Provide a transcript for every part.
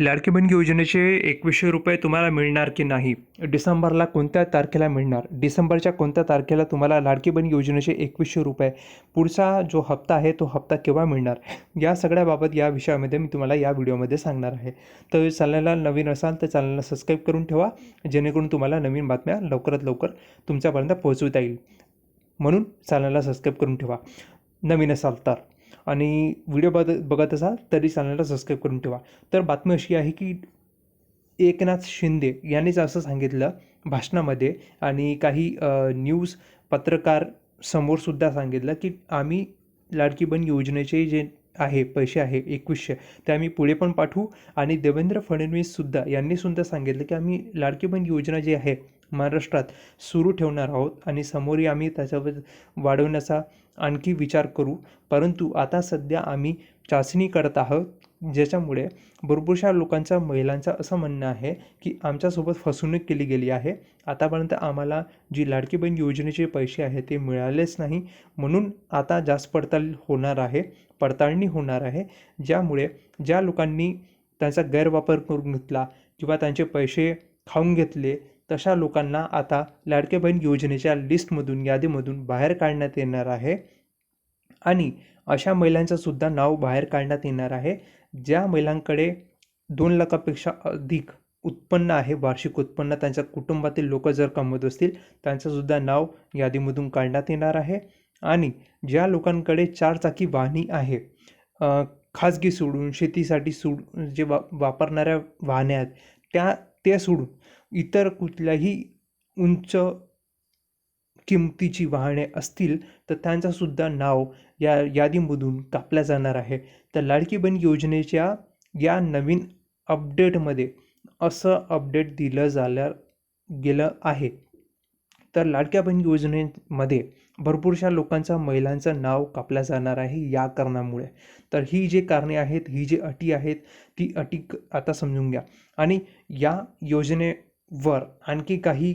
लाडकी बहीण योजनेचे एकवीसशे रुपये तुम्हाला मिळणार की नाही? डिसेंबरला कोणत्या तारखेला मिळणार? डिसेंबरच्या कोणत्या तारखेला तुम्हाला लाडकी बहीण योजनेचे एकवीसशे रुपये? पुढचा जो हप्ता आहे तो हप्ता केव्हा मिळणार? या सगळ्याबाबत या विषयामध्ये मी तुम्हाला या व्हिडिओमध्ये सांगणार आहे. तर चॅनलला नवीन असाल तर चॅनलला सबस्क्राईब करून ठेवा जेणेकरून तुम्हाला नवीन बातम्या लवकरात लवकर तुमच्यापर्यंत पोहोचवता येईल. म्हणून चॅनलला सबस्क्राईब करून ठेवा. नवीन असाल तर. आणि व्हिडिओ बघत बघत असाल तरी चॅनलला सबस्क्राईब करून ठेवा. तर बातमी अशी आहे की एकनाथ शिंदे यांनीच असं सांगितलं भाषणामध्ये आणि काही न्यूज पत्रकार समोरसुद्धा सांगितलं की आम्ही लाडकी बहीण योजनेचे जे आहे पैसे आहे एकवीसशे ते आम्ही पुढे पण पाठवू. आणि देवेंद्र फडणवीससुद्धा यांनीसुद्धा सांगितलं की आम्ही लाडकी बहीण योजना जी आहे महाराष्ट्रात सुरू ठेवणार आहोत आणि समोरही आम्ही त्याच्यावर वाढवण्याचा आणखी विचार करू. परंतु आता सध्या आम्ही चाचणी करत आहोत ज्याच्यामुळे भरपूरशा लोकांच्या महिलांचं असं म्हणणं आहे की आमच्यासोबत फसवणूक केली गेली आहे. आतापर्यंत आम्हाला जी लाडकी बहीण योजनेचे पैसे आहे ते मिळालेच नाही. म्हणून आता जास्त पडताळ होणार आहे पडताळणी होणार आहे. ज्यामुळे ज्या लोकांनी त्यांचा गैरवापर करून घेतला किंवा त्यांचे पैसे खाऊन घेतले तशा लोकांना आता लाडके बहीण योजनेच्या लिस्टमधून यादीमधून बाहेर काढण्यात येणार आहे. आणि अशा महिलांचंसुद्धा नाव बाहेर काढण्यात येणार आहे ज्या महिलांकडे दोन लाखापेक्षा अधिक उत्पन्न आहे वार्षिक उत्पन्न. त्यांच्या कुटुंबातील लोक जर कमवत असतील त्यांचंसुद्धा नाव यादीमधून काढण्यात येणार आहे. आणि ज्या लोकांकडे चारचाकी वाहनी आहे खाजगी सोडून शेतीसाठी सोड जे वा वापरणाऱ्या वाहने आहेत त्या ते सोडून इतर कुठल्याही उंच किमतीची वाहने असतील तर त्यांचंसुद्धा नाव या यादीमधून कापल्या जाणार आहे. तर लाडकी बहीण योजनेच्या या नवीन अपडेटमध्ये असं अपडेट दिलं झालं गेलं आहे. तर लाडक्या बहीण योजनेमध्ये भरपूरशा लोकांचा महिलांचं नाव कापल्या जाणार आहे या कारणामुळे. तर ही जे कारणे आहेत ही जी अटी आहेत ती अटी आता समजून घ्या. आणि या योजने वर आणखी काही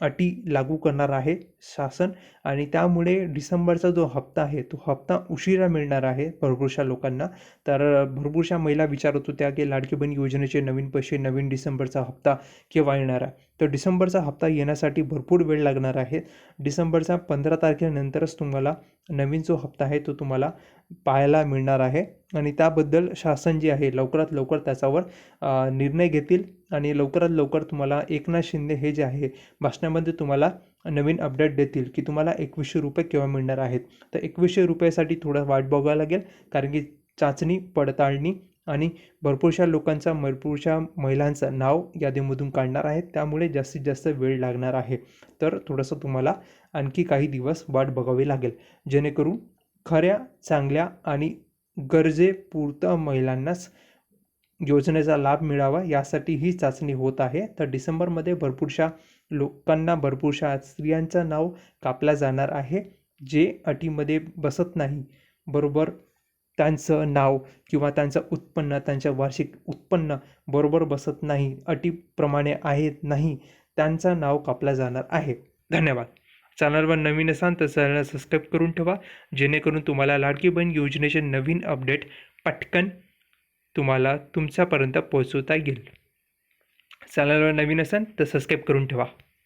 अटी लागू करणार आहे. शासन आणि त्यामुळे डिसेंबरचा जो हप्ता आहे तो हप्ता उशिरा मिळणार आहे भरपूरशा लोकांना. तर भरपूरशा महिला विचारत होत्या की लाडकी बहीण योजनेचे नवीन पैसे नवीन डिसेंबरचा हप्ता केव्हा येणार आहे? तर डिसेंबरचा हप्ता येण्यासाठी भरपूर वेळ लागणार आहे. डिसेंबरचा पंधरा तारखेनंतरच तुम्हाला नवीन जो हप्ता आहे तो तुम्हाला पाहायला मिळणार आहे आणि त्याबद्दल शासन जे आहे लवकरात लवकर त्याच्यावर निर्णय घेतील आणि लवकरात लवकर तुम्हाला एकनाथ शिंदे हे जे आहे भाषणामध्ये तुम्हाला नवीन अपडेट देतील की तुम्हाला एकवीसशे रुपये केव्हा मिळणार आहेत. तर एकवीसशे रुपयासाठी थोडं वाट बघावं लागेल कारण की चाचणी पडताळणी आणि भरपूरशा लोकांचा भरपूरशा महिलांचं नाव यादीमधून काढणार आहेत. त्यामुळे जास्तीत जास्त वेळ लागणार आहे. तर थोडंसं तुम्हाला आणखी काही दिवस वाट बघावी लागेल. जेणेकरून खऱ्या चांगल्या आणि गरजेपुरतं महिलांनाच योजनेचा लाभ मिळावा यासाठी ही चाचणी होत आहे. तर डिसेंबरमध्ये भरपूरशा लोकांना भरपूरशा स्त्रियांचं नाव कापलं जाणार आहे जे अटीमध्ये बसत नाही. बरोबर त्यांचं नाव किंवा त्यांचं उत्पन्न त्यांचं वार्षिक उत्पन्न बरोबर बसत नाही अटीप्रमाणे आहेत नाही त्यांचं नाव कापलं जाणार आहे. धन्यवाद. चॅनलवर नवीन असाल तर चॅनलला सबस्क्राईब करून ठेवा जेणेकरून तुम्हाला लाडकी बहीण योजनेचे नवीन अपडेट पटकन तुम्हाला तुमच्यापर्यंत पोहोचवता येईल. चॅनलवर नवीन असाल तर सबस्क्राईब करून ठेवा.